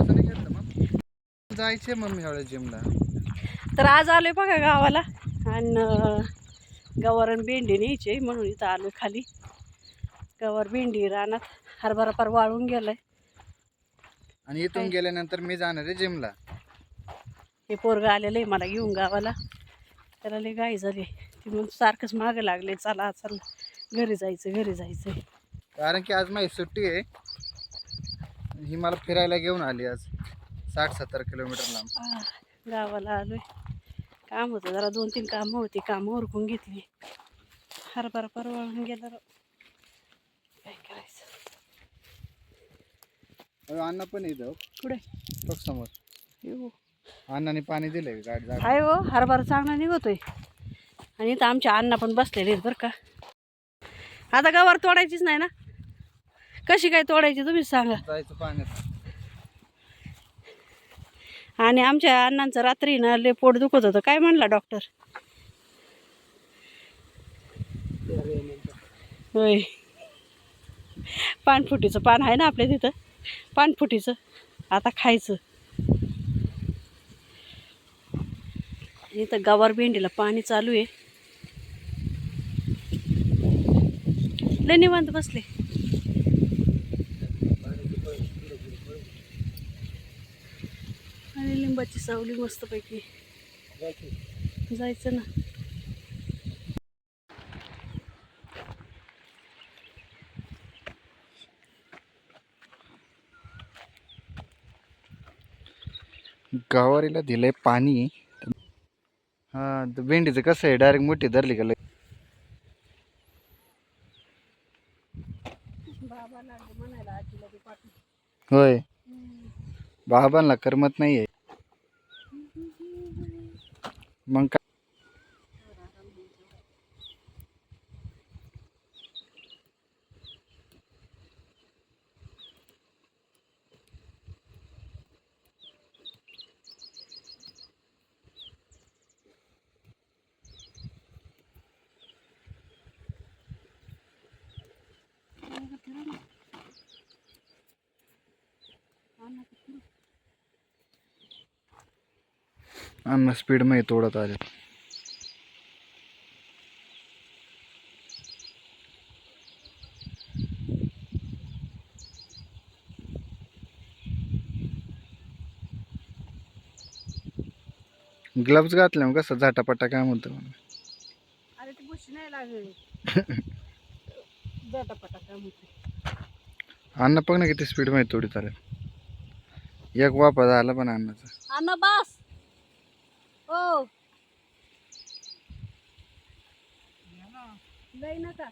तसं नाही घेतलं मग जायचे मम्मी जिमला. तर आज आलोय बघा गावाला. आणि गवारण भेंडी न्यायची म्हणून इथं आलो खाली. गवार भेंडी रानात हरभरा पार वाळून गेलाय. आणि इथून? गेल्यानंतर मी जाणार आहे जिमला. हे पोरगं आलेलं आहे मला घेऊन गावाला. त्याला लई गाई झाली ती म्हणून सारखंच मागं लागले चला चला. घरी जायचं घरी जायचं कारण की आज माझी सुट्टी आहे. ही मला फिरायला घेऊन आली आज. साठ सत्तर किलोमीटर लांब. गावाला आलोय. काम होतं जरा दोन तीन कामं होती कामं उरकून घेतली. हरभरा परवाळून गेला राव. काय करायचं? अण्णा पण इथं पुढे बघ समोर. येऊ. अण्णाने पाणी दिलंय गाडी जागा. हाय हो हरभरा चांगला निघतोय. आणि इथं आमच्या अण्णा पण बसलेले आहेत बरं का. आता गवार तोडायचीच नाही ना? कशी काय तोडायची तुम्हीच सांगा. जायचं पाण्यात. आणि आमच्या अण्णांचं रात्री ना लय पोट दुखत होतं. काय म्हणला डॉक्टर होय. पानफुटीचं पान आहे ना आपल्या तिथं? पानफुटीचं. आता खायचं. इथं गवार भेंडीला पाणी चालू आहे. लय निवांत बसले आणि लिंबाची सावली मस्तपैकी. जायचं ना. गवारीला दिलंय पाणी. हा भेंडीचं कसं आहे? डायरेक्ट मोठी धरली का होय. बाबांना करमत नाहीये. मग काय अन्न स्पीडमध्ये तोडत आले. ग्लव्स घातले मग कसं? झाटापट्टा काय म्हणतो अरे ती बुशी नाही लागली. जटापटा काय म्हणते? अन्न बघ ना किती स्पीडमध्ये तोडीत आले. एक वापा झाला पण अन्नाचा. अण्णा बास! हो. लई नका.